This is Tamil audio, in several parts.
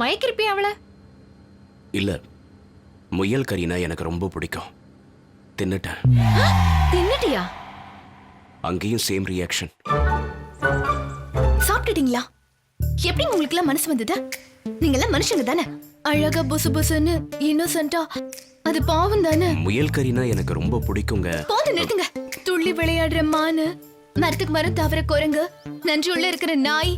மயக்கிருப்பியா அவளை? இல்ல முயல் கறினா எனக்கு ரொம்ப பிடிக்கும். தின்னுட்டேன். தின்னுட்டியா? அங்கேயும் சேம் ரியாக்ஷன் சாப்பிட்டுட்டீங்களா? எப்படி உங்களுக்கு எல்லாம் மனசு வந்தது? நீங்க எல்லாம் மனுஷங்க தானே? அழகா புசு புசுன்னு இன்னோசென்ட்டா அது பாவம் தானே? முயல் கறினா எனக்கு ரொம்ப பிடிக்குங்க. போது நிறுத்துங்க. துள்ளி விளையாடுற மானு மரத்துக்கு மரம் தவற குரங்கு நன்றி உள்ள இருக்கிற நாய்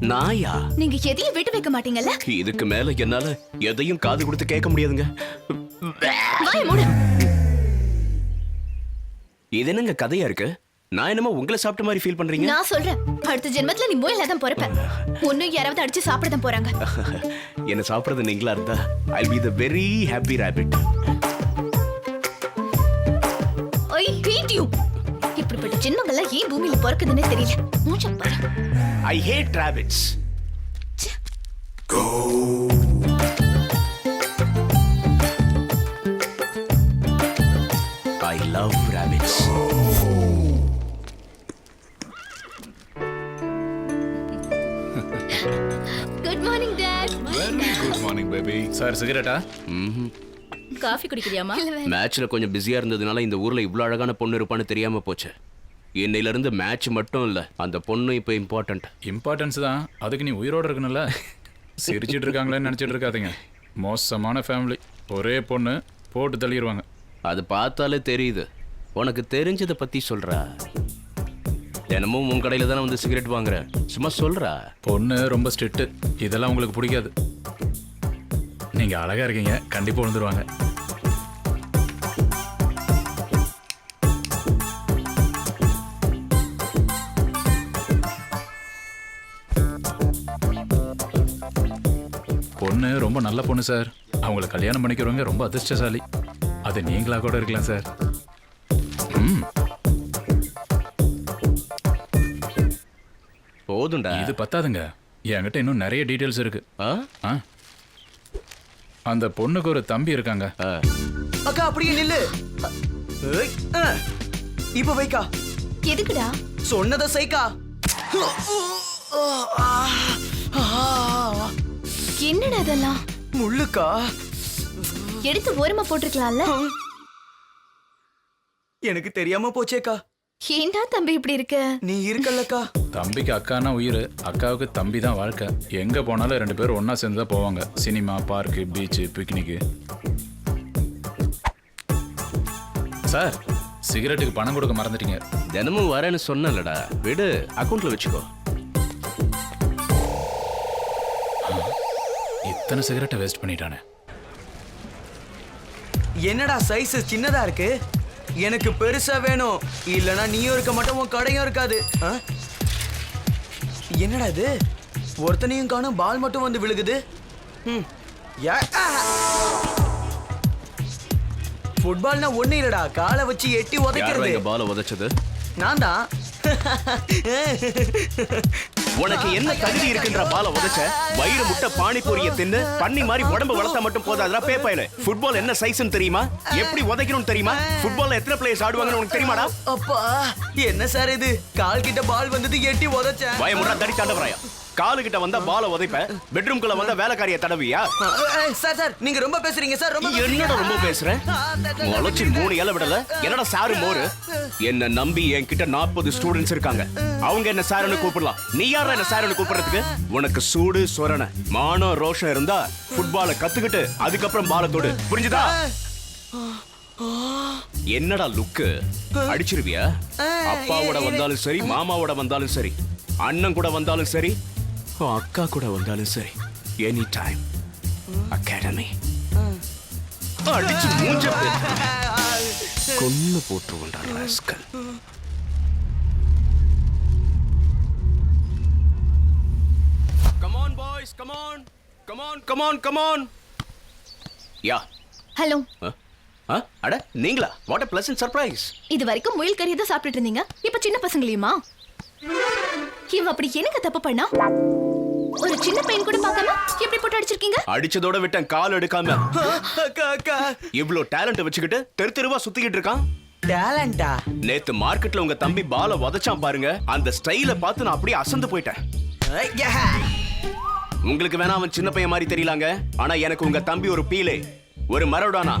நாயா? நீங்க எதையும் விட்டு வைக்க மாட்டீங்கல்ல? இதுக்கு மேல என்னால எதையும் காது கொடுத்து கேட்க முடியாதுங்க. வாய மூடு. இது என்னங்க கதையா இருக்கு? நான் என்னமோ உங்களை சாப்பிட்ட மாதிரி ஃபீல் பண்றீங்க? நான் சொல்றேன். அடுத்த ஜென்மத்துல நீ முயல தான் பொறுப்ப. ஒன்னும் யாராவது அடிச்சு சாப்பிட தான் போறாங்க. என்ன சாப்பிடுறது நீங்களா இருந்தா I be the very happy rabbit I hate you இப்படிப்பட்ட ஜென்மங்கள்லாம் ஏன் பூமியில பிறக்குதுன்னே தெரியல. மூச்சம் பாரு. I hate rabbits I love rabbits good morning dad very good morning baby sir சிகரெட்டா coffee குடிக்கிறியாமா மேட்ச்ல கொஞ்சம் பிஸியா இருந்ததுனால இந்த ஊர்ல இவ்ளோ அழகான பொண்ணு இருப்பான்னு தெரியாம போச்சு. இன்னையில இருந்து மேட்ச் மட்டும் இல்ல அந்த பொண்ணு இப்ப இம்பார்ட்டன்ட் இம்பார்ட்டன்ஸ் தான். அதுக்கு நீ உயிரோட இருக்கணும்ல? சிரிச்சிட்டு இருக்காங்களேன்னு நினைச்சிட்டு இருக்காதீங்க. மோசமான ஃபேமிலி ஒரே பொண்ணு போட்டு தள்ளிடுவாங்க அது பார்த்தாலே தெரியுது. உனக்கு தெரிஞ்சதை பத்தி சொல்றா. தினமும் உன் கடையில தானே வந்து சிகரெட் வாங்குறேன் சும்மா சொல்றா. பொண்ணு ரொம்ப ஸ்ட்ரிக்ட் இதெல்லாம் உங்களுக்கு பிடிக்காது. நீங்க அழகா இருக்கீங்க. கண்டிப்பா விழுந்துருவாங்க பொண்ணு ரொம்ப நல்ல பொண்ணு சார். அவங்கள கல்யாணம் பண்ணிக்கிறவங்க ரொம்ப அதிர்ஷ்டசாலி. அது நீங்களா கூட இருக்கலாம் சார். ம். போதும்டா. இது பத்தாதுங்க. என்கிட்ட இன்னும் நிறைய டீட்டெயில்ஸ் இருக்கு. ஆ? ஆ. அந்த பொண்ணுக்கு ஒரு தம்பி இருக்காங்க. ஆ. அக்கா அப்படியே நில்லு. ஏய், ஆ. இப்ப வைக்கா. எதுக்குடா? சொன்னத சைக்கா என்னடா இதெல்லாம்? முள்ளுக்கா? எடுத்து ஓரமா போட்டிருக்கலாம்ல? எனக்கு தெரியாம போச்சேக்கா. ஏன்டா தம்பி இப்படி இருக்க? நீ இருக்கல்லக்கா. தம்பிக்கு அக்கானா உயிர் அக்காவுக்கு தம்பி தான் வாழ்க்கை. எங்க போனாலும் ரெண்டு பேரும் ஒண்ணா சேர்ந்து தான் போவாங்க. Cinema park beach picnic sir சிகரெட்டுக்கு பணம் கொடுக்க மறந்துட்டீங்க. தினமும் வரேன்னு சொன்னலடா விடு அக்கவுண்ட்ல வச்சுக்கோ. இத்தனை சிகரெட்டை வேஸ்ட் பண்ணிட்டானே. என்னடா சைஸ் சின்னதா இருக்கு? எனக்கு பெருசா வேணும். இல்லனா நீயும் இருக்க மாட்டோம் உன் கடையும் இருக்காது. ஆ? என்னடா இது? ஒருத்தனையும் காணும் பால் மட்டும் வந்து விழுகுது? ம். ஃபுட்பால்னா ஒண்ணு இல்லடா. காலை வச்சு எட்டி யார் உதைக்கிறது எங்க பால உதைச்சது? நான் தான் உனக்கு என்ன தகுதி இருக்குன்ற பால உதைச்ச? வயிறு முட்டை பானிபூரிய தின்னு பண்ணி மாதிரி உடம்பு வளர்த்தா மட்டும் போதாதுடா பேப்பாயில ஃபுட்பால் என்ன சைஸ்னு தெரியுமா? எப்படி உதைக்கணும்னு தெரியுமா? ஃபுட்பால்ல எத்தனை பிளேயர்ஸ் ஆடுவாங்கன்னு உனக்கு தெரியுமாடா? அப்பா என்ன சார் இது? கால் கிட்ட பால் வந்தது எட்டி உதைச்சேன். பயமுடா தடி தாண்டவராயா காலு கிட்ட வந்தா பால உதைப்ப பெட்ரூம்குள்ள வந்தா வேலைக்காரிய தடவியா? சார் சார் நீங்க ரொம்ப பேசுறீங்க சார் ரொம்ப என்னடா ரொம்ப பேசுற? முளைச்சு மூணு இலை விடல. என்னடா சாரு மோரு? என்ன நம்பி என்கிட்ட நாற்பது ஸ்டூடெண்ட்ஸ் இருக்காங்க. அவங்க என்ன சாருன்னு கூப்பிடலாம். நீ யாரா என்ன சாருன்னு கூப்பிடுறதுக்கு? உனக்கு சூடு சொரண மானம் ரோஷம் இருந்தா ஃபுட்பால கத்துக்கிட்டு அதுக்கப்புறம் பால தொடு. புரிஞ்சுதா? என்னடா லுக்கு அடிச்சிருவியா? அப்பாவோட வந்தாலும் சரி மாமாவோட வந்தாலும் சரி அண்ணன் கூட வந்தாலும் சரி உன் அக்கா கூட வந்தாலும் சரி எனி டைம் அகாடமி அடிச்சு மூஞ்ச கொன்னு போட்டுருவா rascal come on boys come on come on come on come on ya. Hello. அட நீங்களா? வாட் அ பிளசன்ட் சர்ப்ரைஸ் இது வரைக்கும் முயல் கறி தான் சாப்பிட்டுட்டு இருந்தீங்க. இப்ப சின்ன பசங்களையுமா? இவ அப்படி எனக்கு தப்பு பண்ணா? ஒரு சின்ன பையன் கூட பார்க்காம எப்படி போட்டு அடிச்சிருக்கீங்க? அடிச்சதோட விட்டேன் கால் எடுக்காம. இவ்ளோ டேலண்ட் வச்சுக்கிட்டு தெரு தெருவா சுத்திக்கிட்டு இருக்கான். டேலண்டா நேத்து மார்க்கெட்ல உங்க தம்பி பால உதைச்சான் பாருங்க. அந்த ஸ்டைல பார்த்து நான் அப்படியே அசந்து போயிட்டேன். உங்களுக்கு வேணா அவன் சின்ன பையன் மாதிரி தெரியலாங்க. ஆனா எனக்கு உங்க தம்பி ஒரு பீலே. ஒரு மரோடானா.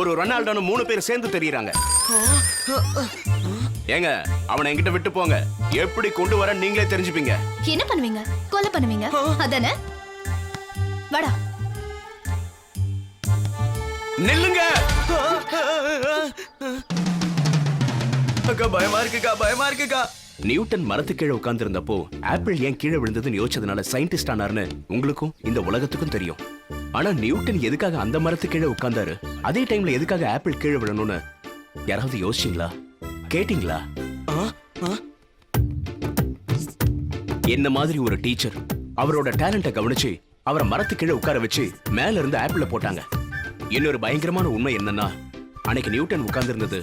ஒரு ரொனால்டோன்னு மூணு பேர் சேர்ந்து தெரியறாங்க. ஏங்க அவனை என்கிட்ட விட்டு போங்க. எப்படி கொண்டு வர நீங்களே தெரிஞ்சுப்பீங்க. என்ன பண்ணுவீங்க? கொலை பண்ணுவீங்க? அதானே? வாடா. நில்லுங்க. அக்கா பயமா இருக்குக்கா பயமா இருக்குக்கா. நியூட்டன் மரத்து கீழே உட்கார்ந்திருந்தப்போ ஆப்பிள் ஏன் கீழே விழுந்ததுன்னு யோசிச்சதுனால சயின்டிஸ்ட் ஆனார்னு உங்களுக்கும் இந்த உலகத்துக்கும் தெரியும். ஆனா நியூட்டன் எதுக்காக அந்த மரத்து கீழே உட்கார்ந்தாரு? அதே டைம்ல எதுக்காக ஆப்பிள் கீழே விழணும்னு யாராவது யோசிச்சீங்களா? கேட்டீங்களா? என்ன மாதிரி ஒரு டீச்சர்? அவரோட டேலண்ட்டை கவனிச்சு அவரை மரத்து கீழே உட்கார வச்சு மேல இருந்து ஆப்பிள போட்டாங்க. இன்னொரு பயங்கரமான உண்மை என்னன்னா அன்னைக்கு நியூட்டன் உட்கார்ந்திருந்தது.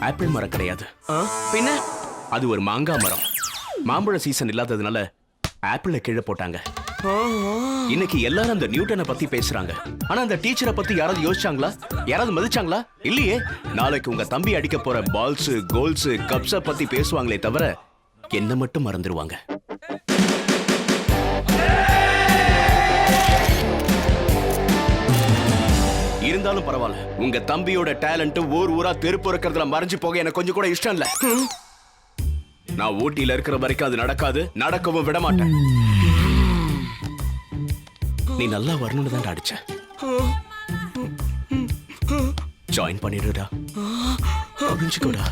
ஆப்பிள் மரம் கிடையாது. பின்ன? அது ஒரு மாங்காய் மரம். மாம்பழ சீசன் இல்லாததுனால ஆப்பிள கீழே போட்டாங்க. இன்னைக்கு எல்லாரும் அந்த நியூட்டனை பத்தி பேசுறாங்க. ஆனா அந்த டீச்சரை பத்தி யாராவது யோசிச்சாங்களா? யாராவது மதிச்சாங்களா? இல்லையே. நாளைக்கு உங்க தம்பி அடிக்க போற பால்ஸ் கோல்ஸ் கப்ஸ பத்தி பேசுவாங்களே தவிர என்ன மட்டும் மறந்துடுவாங்க இருந்தாலும் பரவாயில்ல. உங்க தம்பியோட டேலண்ட் ஊர் ஊரா தெருப்பு இருக்கிறதுல மறைஞ்சு போக எனக்கு கொஞ்சம் கூட இஷ்டம் இல்ல. நான் ஊட்டியில இருக்கிற வரைக்கும் அது நடக்காது. நடக்கவும் விட மாட்டேன். நீ நல்லா வரணும்னு தான் அடிச்ச. ஜாயின் பண்ணிடுடா. புரிஞ்சுக்கோடா.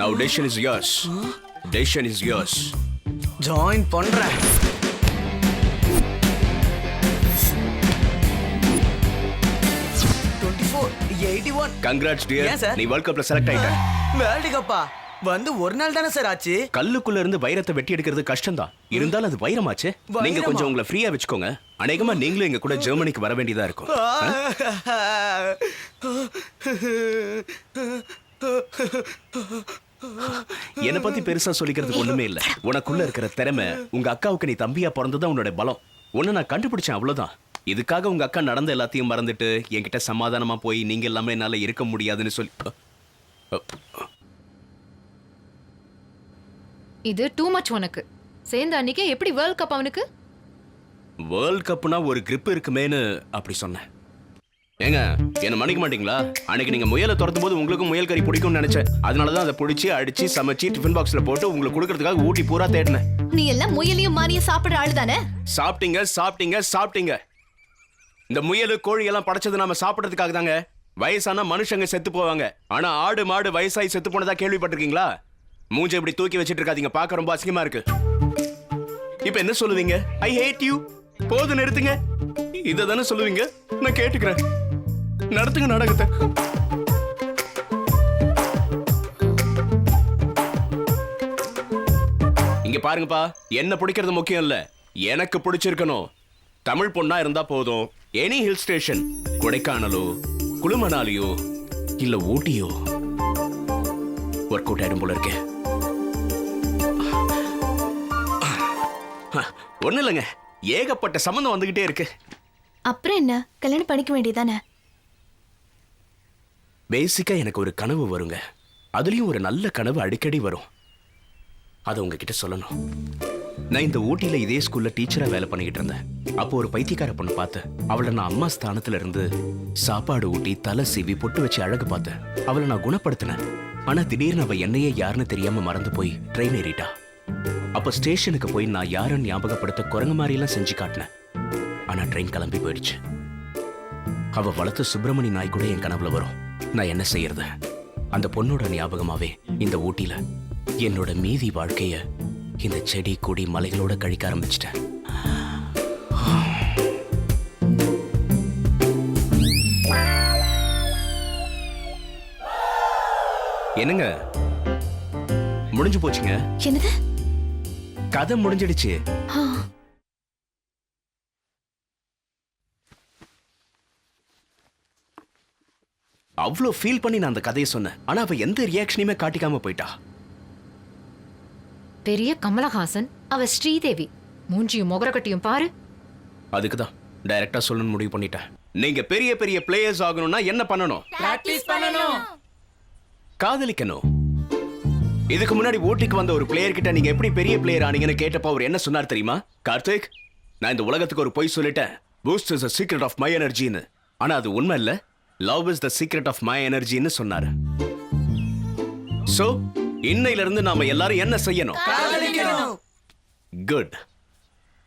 Now decision is yours decision is yours. Join பண்றேன் கங்க்ராட்ஸ் டியர்? நீ வேர்ல்ட் கப்ல செலக்ட் ஆயிட்ட. வேர்ல்டு கப்பா வந்து ஒரு நாள் தானே சார் ஆச்சு? கல்லுக்குள்ள இருந்து வைரத்தை வெட்டி எடுக்கிறது கஷ்டம்தான். இருந்தாலும் அது வைரமாச்சு. நீங்க? கொஞ்சம் உங்களை ஃப்ரீயா வச்சுக்கோங்க. அநேகமா நீங்களும் எங்க கூட ஜெர்மனிக்கு வர வேண்டியதா இருக்கும். என்ன பத்தி பெருசா சொல்லிக்கிறதுக்கு ஒண்ணுமே இல்ல. உனக்குள்ள இருக்கிற திறமை உங்க அக்காவுக்கு நீ தம்பியா பிறந்ததுதான் உன்னோட பலம். உன்னை நான் கண்டுபிடிச்சேன் அவ்வளவுதான். இதுக்காக உங்க அக்கா நடந்த எல்லாத்தையும் மறந்துட்டு என்கிட்ட சமாதானமா போய் நீங்க எல்லாமே என்னால இருக்க முடியாதுன்னு சொல்லி இது டூ மச் உனக்கு. சேர்ந்த அன்னைக்கு எப்படி வேர்ல்ட் கப் அவனுக்கு? வேர்ல்ட் கப்னா ஒரு grip இருக்குமேன்னு அப்படி சொன்னேன். ஏங்க என்ன மன்னிக்க மாட்டீங்களா? அன்னைக்கு நீங்க முயலை துரத்தும் போது உங்களுக்கும் முயல் கறி பிடிக்கும்னு நினைச்சேன். அதனாலதான் அதை பிடிச்சி அடிச்சு சமைச்சு டிஃபன் பாக்ஸ்ல போட்டு உங்களுக்கு கொடுக்கறதுக்காக ஊட்டி பூரா தேடினேன். நீ எல்லாம் முயலையும் மானியும் சாப்பிடுற ஆளு தானே? சாப்பிட்டீங்க சாப்பிட்டீங்க சாப்பிட்டீங்க. இந்த முயல் கோழி எல்லாம் படைச்சது நாம சாப்பிடறதுக்காக தாங்க. வயசான மனுஷங்க செத்து போவாங்க. ஆனா ஆடு மாடு வயசாகி செத்து போனதா கேள்விப்பட்டிருக்கீங்களா? மூஞ்ச இப்படி தூக்கி வச்சிட்டு இருக்காதீங்க பார்க்க ரொம்ப அசிங்கமா இருக்கு. இப்ப என்ன சொல்லுவீங்க? ஐ ஹேட் யூ போது நிறுத்துங்க. இத தானே சொல்லுவீங்க? நான் கேட்டுக்கிறேன். நடத்துங்க நாடகத்தை இங்க பாருங்கப்பா என்ன பிடிக்கிறது முக்கியம் இல்ல. எனக்கு பிடிச்சிருக்கணும். தமிழ் பொண்ணா இருந்தா போதும். எனி ஹில் ஸ்டேஷன் கொடைக்கானலோ குளுமணாலியோ இல்ல ஊட்டியோ. ஒர்க் அவுட் ஆயிடும் போல இருக்கேன் ஒண்ணு இல்லைங்க. ஏகப்பட்ட சம்மந்தம் வந்துகிட்டே இருக்கு. அப்புறம் என்ன? கல்யாணம் பண்ணிக்க வேண்டியதானே பேசிக்கா எனக்கு ஒரு கனவு வருங்க. அதுலயும் ஒரு நல்ல கனவு அடிக்கடி வரும். அதை உங்ககிட்ட சொல்லணும். நான் இந்த ஊட்டியில் இதே ஸ்கூல்ல டீச்சரா வேலை பண்ணிக்கிட்டு இருந்தேன். அப்போ ஒரு பைத்தியக்கார பொண்ணு பார்த்தேன். அவளை நான் அம்மா ஸ்தானத்துல இருந்து சாப்பாடு ஊட்டி தலை சீவி பொட்டு வச்சு அழகு பார்த்தேன். அவளை நான் குணப்படுத்தினேன். ஆனா திடீர்னு அவ என்னையே யாருன்னு தெரியாம மறந்து போய் ட்ரெயின் ஏறிட்டா. அப்ப ஸ்டேஷனுக்கு போய் நான் யாருன்னு ஞாபகப்படுத்த குரங்கு மாதிரியெல்லாம் செஞ்சு காட்டினேன். ஆனா ட்ரெயின் கிளம்பி போயிடுச்சு. அவ வளர்த்த சுப்பிரமணி நாய் கூட என் கனவுல வரும். நான் என்ன செய்யறது? அந்த பொண்ணோட ஞாபகமாவே இந்த ஊட்டில என்னோட மீதி வாழ்க்கைய இந்த செடி கொடி மலைகளோட கழிக்க ஆரம்பிச்சிட்டேன். என்னங்க? முடிஞ்சு போச்சுங்க. என்னது? கதை முடிஞ்சிடுச்சு. அவ்வளோ ஃபீல் பண்ணி நான் அந்த கதையை சொன்னேன். ஆனா அவ எந்த ரியாக்ஷனையுமே காட்டிக்காம போயிட்டா. பெரிய கமலஹாசன் அவ ஸ்ரீதேவி. மூஞ்சியும் முகரக்கட்டியும் பாரு. அதுக்கு தான் டைரக்டா சொல்லணும்னு முடிவு பண்ணிட்டேன். நீங்க பெரிய பெரிய பிளேயர்ஸ் ஆகணும்னா என்ன பண்ணணும்? பிராக்டிஸ் பண்ணணும். காதலிக்கணும். இதுக்கு முன்னாடி ஊட்டிக்கு வந்த ஒரு பிளேயர் கிட்ட நீங்க எப்படி பெரிய பிளேயர் ஆனீங்கன்னு கேட்டப்ப அவர் என்ன சொன்னார் தெரியுமா? கார்த்திக் நான் இந்த உலகத்துக்கு ஒரு பொய் சொல்லிட்டேன். Boost is the secret of my எனர்ஜின்னு ஆனா அது உண்மை இல்ல. Love is the secret of my எனர்ஜின்னு சொன்னாரு. சோ இன்னையில இருந்து நாம எல்லாரும் என்ன செய்யணும்? குட்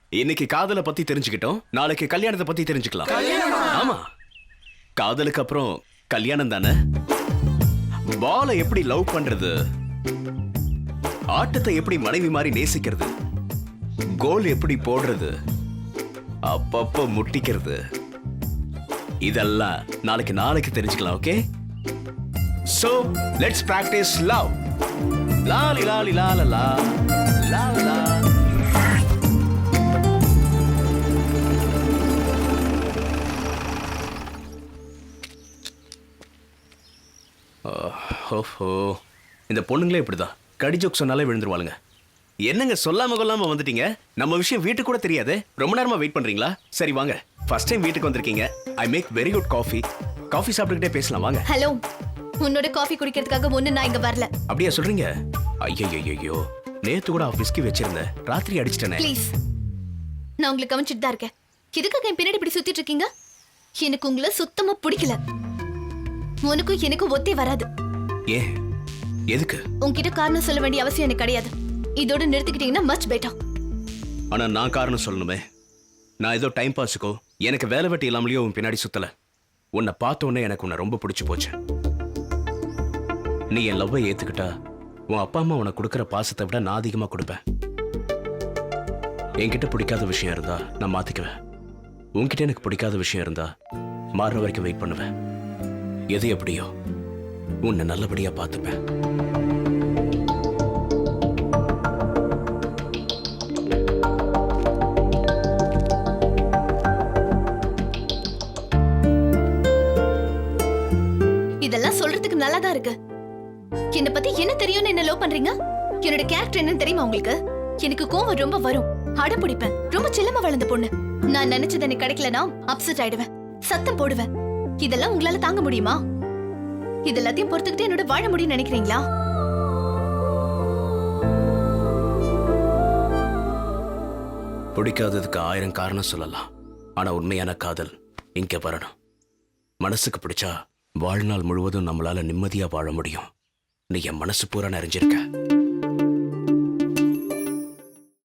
இன்னைக்கு காதலை பத்தி தெரிஞ்சுக்கிட்டோம். நாளைக்கு கல்யாணத்தை பத்தி தெரிஞ்சுக்கலாம். ஆமா. காதலுக்கு அப்புறம் கல்யாணம் தானே? பாலை எப்படி லவ் பண்றது? ஆட்டத்தை எப்படி மனைவி மாதிரி நேசிக்கிறது? கோல் எப்படி போடுறது? அப்பப்ப முட்டிக்கிறது? இதெல்லாம் நாளைக்கு நாளைக்கு தெரிஞ்சுக்கலாம் okay so let's practise love லாலி லாலி லால லா ஓஹோ இந்த பொண்ணுங்களே இப்படிதான். கடி ஜோக் சொன்னாலே விழுந்துருவாளுங்க. என்னங்க சொல்லாம கொள்ளாம வந்துட்டீங்க? நம்ம விஷயம் வீட்டுக்கு கூட தெரியாது. ரொம்ப நேரமா வெயிட் பண்றீங்களா? சரி வாங்க. ஃபர்ஸ்ட் டைம் வீட்டுக்கு வந்திருக்கீங்க. I make very good coffee coffee சாப்பிட்டுக்கிட்டே பேசலாம் வாங்க. ஹலோ உன்னோட காஃபி குடிக்கிறதுக்காக ஒண்ணு நான் இங்க வரல. அப்படியா சொல்றீங்க? ஐயோ நேத்து கூட ஆஃபீஸ்க்கு வச்சிருந்தேன். ராத்திரி அடிச்சிட்டேனே. ப்ளீஸ் நான் உங்களுக்கு கவனிச்சிட்டு தான் இருக்கேன். எதுக்காக என் பின்னாடி இப்படி சுத்திட்டு இருக்கீங்க? எனக்கு உங்களை சுத்தமா பிடிக்கல. உனக்கும் எனக்கும் ஒத்தே வராது. ஏன்? எதுக்கு? உன்கிட்ட காரணம் சொல்ல வேண்டிய அவசியம் எனக்கு கிடையாது. இதோட நிறுத்திக்கிட்டீங்கன்னா மச் பெட்டர் ஆனா நான் காரணம் சொல்லணுமே. நான் ஏதோ டைம் பாஸுக்கோ எனக்கு வேலை வெட்டி இல்லாமலேயோ உன் பின்னாடி சுத்தல. உன்னை பார்த்த உடனே எனக்கு உன்னை ரொம்ப பிடிச்சி போச்சு. நீ என் லவ்வை ஏத்துக்கிட்டா உன் அப்பா அம்மா உனக்கு கொடுக்குற பாசத்தை விட நான் அதிகமா கொடுப்பேன். என்கிட்ட பிடிக்காத விஷயம் இருந்தா நான் மாத்திக்குவேன். உன்கிட்ட எனக்கு பிடிக்காத விஷயம் இருந்தா மாறுற வரைக்கும் வெயிட் பண்ணுவேன். எது எப்படியோ உன்னை நல்லபடியா பார்த்துப்பேன். இதெல்லாம் நல்லா தான் இருக்கு. என்ன பத்தி என்ன தெரியும்னு என்ன லவ் பண்றீங்க? என்னோட கேரக்டர் என்னன்னு தெரியுமா உங்களுக்கு? எனக்கு கோவம் ரொம்ப வரும். அடம்பிடிப்பேன் ரொம்ப செல்லமா வளர்ந்த பொண்ணு. நான் நினைச்சது எனக்கு கிடைக்கலனா அப்செட் ஆயிடுவேன். சத்தம் போடுவேன். இதெல்லாம் உங்களால தாங்க முடியுமா? இது எல்லாத்தையும் பொறுத்துக்கிட்டு என்னோட வாழ முடியும்னு நினைக்கிறீங்களா? பிடிக்காததுக்கு ஆயிரம் காரணம் சொல்லலாம். ஆனா உண்மையான காதல் இங்க வரணும். மனசுக்கு பிடிச்சா வாழ்நாள் முழுவதும் நம்மளால நிம்மதியா வாழ முடியும். நீ என் மனசு பூரா நிறைஞ்சிருக்க.